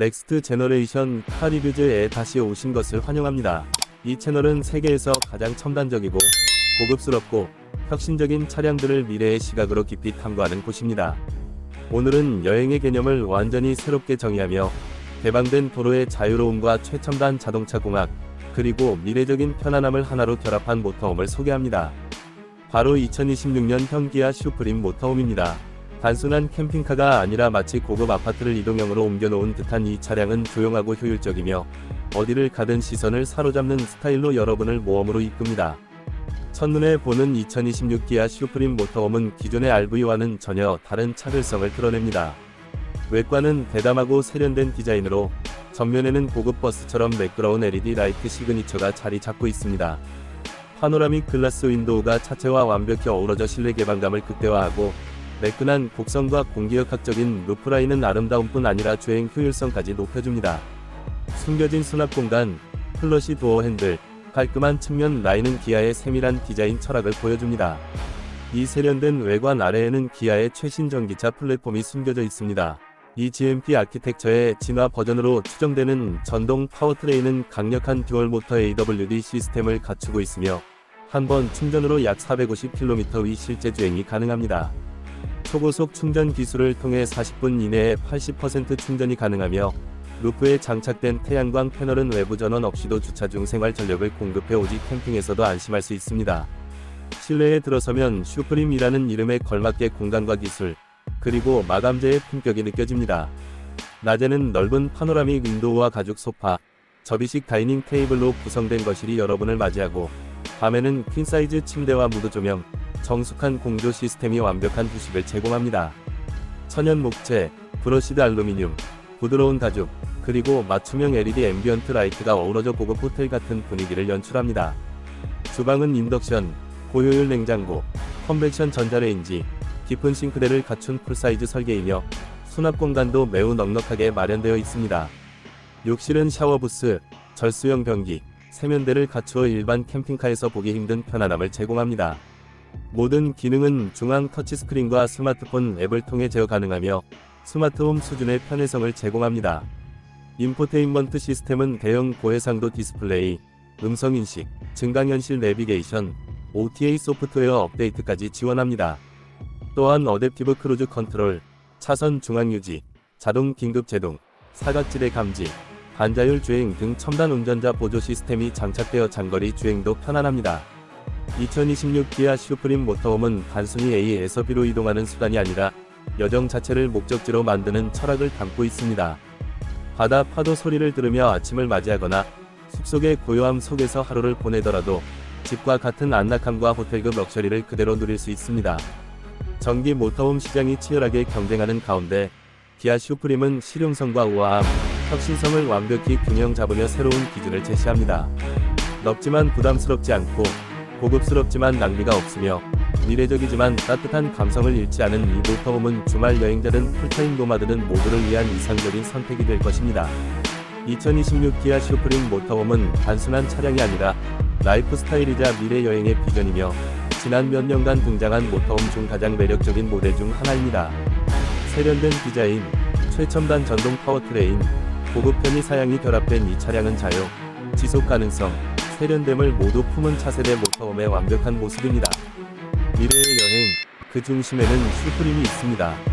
넥스트 제너레이션 카리뷰즈에 다시 오신 것을 환영합니다. 이 채널은 세계에서 가장 첨단적이고 고급스럽고 혁신적인 차량들을 미래의 시각으로 깊이 탐구하는 곳입니다. 오늘은 여행의 개념을 완전히 새롭게 정의하며 개방된 도로의 자유로움과 최첨단 자동차 공학, 그리고 미래적인 편안함을 하나로 결합한 모터홈을 소개합니다. 바로 2026년 현기아 슈프림 모터홈입니다. 단순한 캠핑카가 아니라 마치 고급 아파트를 이동형으로 옮겨놓은 듯한 이 차량은 조용하고 효율적이며 어디를 가든 시선을 사로잡는 스타일로 여러분을 모험으로 이끕니다. 첫눈에 보는 2026 기아 슈프림 모터홈은 기존의 RV와는 전혀 다른 차별성을 드러냅니다. 외관은 대담하고 세련된 디자인으로 전면에는 고급 버스처럼 매끄러운 LED 라이트 시그니처가 자리 잡고 있습니다. 파노라믹 글라스 윈도우가 차체와 완벽히 어우러져 실내 개방감을 극대화하고 매끈한 곡선과 공기역학적인 루프라인은 아름다움뿐 아니라 주행 효율성까지 높여줍니다. 숨겨진 수납 공간, 플러시 도어 핸들, 깔끔한 측면 라인은 기아의 세밀한 디자인 철학을 보여줍니다. 이 세련된 외관 아래에는 기아의 최신 전기차 플랫폼이 숨겨져 있습니다. 이 GMP 아키텍처의 진화 버전으로 추정되는 전동 파워트레인은 강력한 듀얼 모터 AWD 시스템을 갖추고 있으며 한 번 충전으로 약 450km 위 실제 주행이 가능합니다. 초고속 충전 기술을 통해 40분 이내에 80% 충전이 가능하며 루프에 장착된 태양광 패널은 외부 전원 없이도 주차 중 생활 전력을 공급해 오직 캠핑에서도 안심할 수 있습니다. 실내에 들어서면 슈프림이라는 이름에 걸맞게 공간과 기술, 그리고 마감재의 품격이 느껴집니다. 낮에는 넓은 파노라믹 윈도우와 가죽 소파, 접이식 다이닝 테이블로 구성된 거실이 여러분을 맞이하고 밤에는 퀸사이즈 침대와 무드 조명, 정숙한 공조 시스템이 완벽한 휴식을 제공합니다. 천연 목재, 브러시드 알루미늄, 부드러운 가죽, 그리고 맞춤형 LED 앰비언트 라이트가 어우러져 고급 호텔 같은 분위기를 연출합니다. 주방은 인덕션, 고효율 냉장고, 컨벡션 전자레인지, 깊은 싱크대를 갖춘 풀사이즈 설계이며 수납 공간도 매우 넉넉하게 마련되어 있습니다. 욕실은 샤워부스, 절수형 변기, 세면대를 갖추어 일반 캠핑카에서 보기 힘든 편안함을 제공합니다. 모든 기능은 중앙 터치스크린과 스마트폰 앱을 통해 제어 가능하며 스마트홈 수준의 편의성을 제공합니다. 인포테인먼트 시스템은 대형 고해상도 디스플레이, 음성인식, 증강현실 내비게이션, OTA 소프트웨어 업데이트까지 지원합니다. 또한 어댑티브 크루즈 컨트롤, 차선 중앙 유지, 자동 긴급 제동, 사각지대 감지, 반자율 주행 등 첨단 운전자 보조 시스템이 장착되어 장거리 주행도 편안합니다. 2026 기아 슈프림 모터홈은 단순히 A에서 B로 이동하는 수단이 아니라 여정 자체를 목적지로 만드는 철학을 담고 있습니다. 바다 파도 소리를 들으며 아침을 맞이하거나 숲속의 고요함 속에서 하루를 보내더라도 집과 같은 안락함과 호텔급 럭셔리를 그대로 누릴 수 있습니다. 전기 모터홈 시장이 치열하게 경쟁하는 가운데 기아 슈프림은 실용성과 우아함, 혁신성을 완벽히 균형 잡으며 새로운 기준을 제시합니다. 넓지만 부담스럽지 않고 고급스럽지만 낭비가 없으며 미래적이지만 따뜻한 감성을 잃지 않은 이 모터홈은 주말 여행자든 풀타임 노마드든 모두를 위한 이상적인 선택이 될 것입니다. 2026 기아 슈프림 모터홈은 단순한 차량이 아니라 라이프 스타일이자 미래 여행의 비전이며 지난 몇 년간 등장한 모터홈 중 가장 매력적인 모델 중 하나입니다. 세련된 디자인, 최첨단 전동 파워트레인, 고급 편의 사양이 결합된 이 차량은 자유, 지속 가능성, 세련됨을 모두 품은 차세대 모터홈의 완벽한 모습입니다. 미래의 여행, 그 중심에는 슈프림이 있습니다.